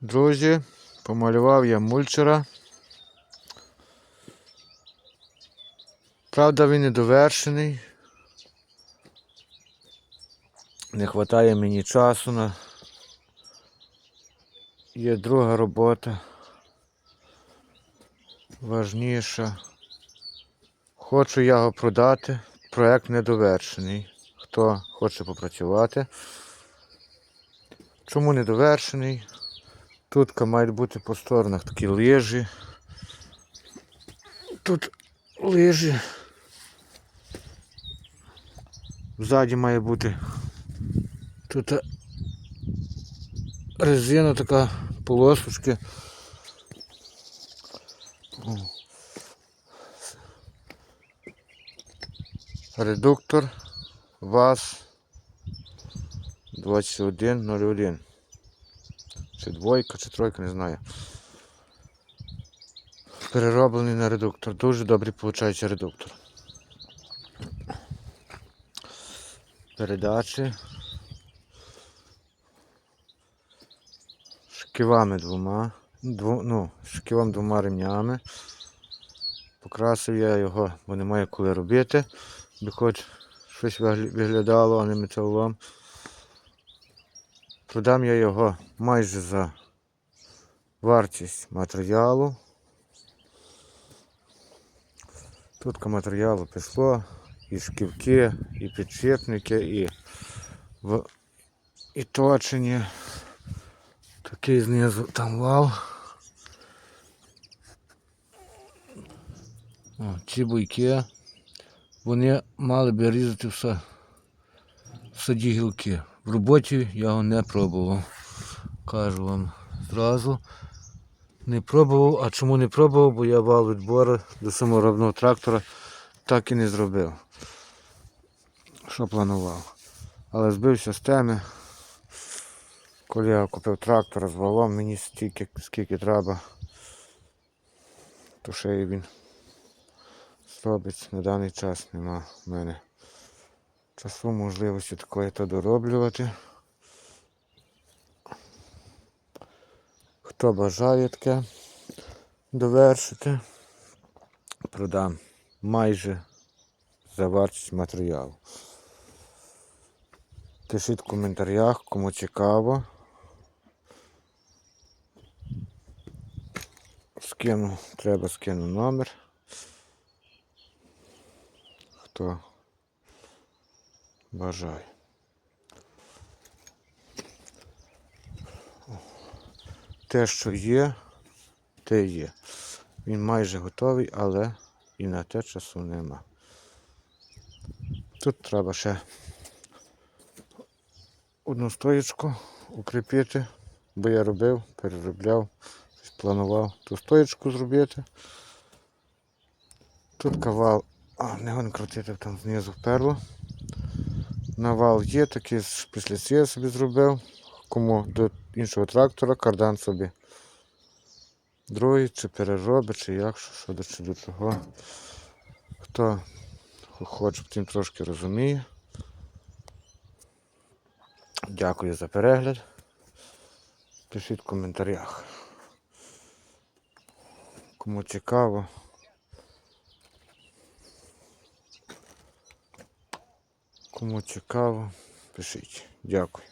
Друзі, помалював я мульчера. Правда, він не довершений. Не вистачає мені часу на. Є друга робота. Важніша. Хочу я його продати. Проект недовершений. Хто хоче попрацювати. Чому недовершений? Тут мають бути по сторонах такі лижі. Тут лижі. Ззаді має бути. Тут резина така полосочки. Редуктор ВАЗ 2101. Чи двойка, чи тройка, не знаю. Перероблений на редуктор. Дуже добрий виходить редуктор. Передачі. Шківами двома. Дво, ну, шківом двома ремнями. Покрасив я його, бо немає коли робити. Би хоч щось виглядало, а не металолом. Продам я його майже за вартість матеріалу. Тут матеріалу пішло, і шківки, і підшипники, і, в... і точення. Такий знизу там вал. О, ці буйки, вони мали би різати все, ті гілки. В роботі я його не пробував. Кажу вам зразу. Не пробував, а чому не пробував, бо я вал відбору до саморобного трактора так і не зробив. Що планував. Але збився з теми. Коли я купив трактор з валом, мені стільки, скільки треба, то ще й він зробить на даний час нема в мене часу, можливості такої то дороблювати. Хто бажає таке довершити, продам майже за вартість матеріалу. Пишіть в коментарях, кому цікаво. Скину, треба скину номер. Хто бажає. Те, що є, те є. Він майже готовий, але і на те часу нема. Тут треба ще одну стоєчку укріпити, бо я робив, переробляв, планував ту стоєчку зробити. Тут кавал, а не гон крутити там знизу вперло. Навал є такий, після собі зробив. Кому до іншого трактора, кардан собі. Другий, чи переробить, чи як, що, що до, чи до чого. Хто хоче, втім трошки розуміє. Дякую за перегляд. Пишіть в коментарях. Кому цікаво. Кому цікаво, пишіть. Дякую.